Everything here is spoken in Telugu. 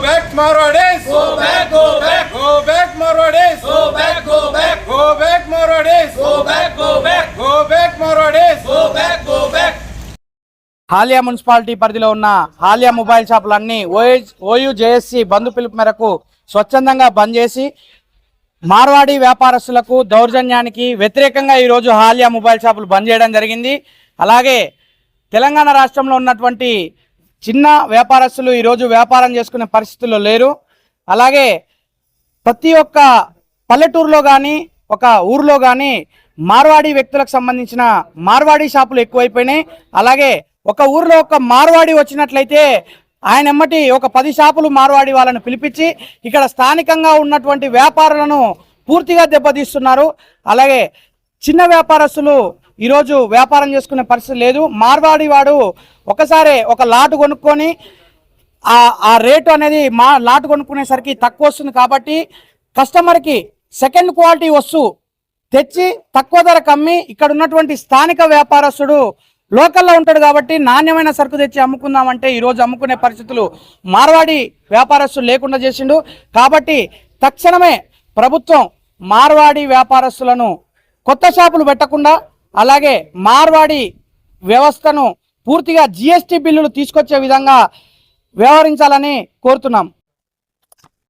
Go back Marwadis! Go back, go back, Go back Marwadis! go back, go back, Go back Marwadis! go back, go back, Go back Marwadis! go back, go back. Haliya municipality పరిధిలో ఉన్న హాలియా మొబైల్ షాపులన్నీ ఓయూ ఓయూ జేఎస్సీ బంధు పిలుపు మేరకు స్వచ్ఛందంగా బంద్ చేసి మార్వాడి వ్యాపారస్తులకు దౌర్జన్యానికి వ్యతిరేకంగా ఈరోజు హాలియా మొబైల్ షాపులు బంద్ చేయడం జరిగింది అలాగే తెలంగాణ రాష్ట్రంలో ఉన్నటువంటి చిన్న వ్యాపారస్తులు ఈరోజు వ్యాపారం చేసుకునే పరిస్థితుల్లో లేరు. అలాగే ప్రతి ఒక్క పల్లెటూరులో కానీ ఒక ఊర్లో కానీ మార్వాడి వ్యక్తులకు సంబంధించిన మార్వాడి షాపులు ఎక్కువైపోయినాయి. అలాగే ఒక ఊర్లో ఒక మార్వాడి వచ్చినట్లయితే ఆయన ఎమ్మటి ఒక పది షాపులు మార్వాడి వాళ్ళని పిలిపించి ఇక్కడ స్థానికంగా ఉన్నటువంటి వ్యాపారులను పూర్తిగా దెబ్బతీస్తున్నారు. అలాగే చిన్న వ్యాపారస్తులు ఈరోజు వ్యాపారం చేసుకునే పరిస్థితి లేదు. మార్వాడి వాడు ఒకసారి ఒక లాటు కొనుక్కొని ఆ రేటు అనేది మా లాటు కొనుక్కునేసరికి తక్కువ వస్తుంది కాబట్టి కస్టమర్కి సెకండ్ క్వాలిటీ వస్తువు తెచ్చి తక్కువ ధర అమ్మి ఇక్కడ ఉన్నటువంటి స్థానిక వ్యాపారస్తుడు లోకల్లో ఉంటాడు కాబట్టి నాణ్యమైన సరుకు తెచ్చి అమ్ముకుందామంటే ఈరోజు అమ్ముకునే పరిస్థితులు మార్వాడి వ్యాపారస్తులు లేకుండా చేసిండు. కాబట్టి తక్షణమే ప్రభుత్వం మార్వాడి వ్యాపారస్తులను కొత్త షాపులు పెట్టకుండా అలాగే మార్వాడి వ్యవస్థను పూర్తిగా జిఎస్టీ బిల్లులు తీసుకొచ్చే విధంగా వ్యవహరించాలని కోరుతున్నాం.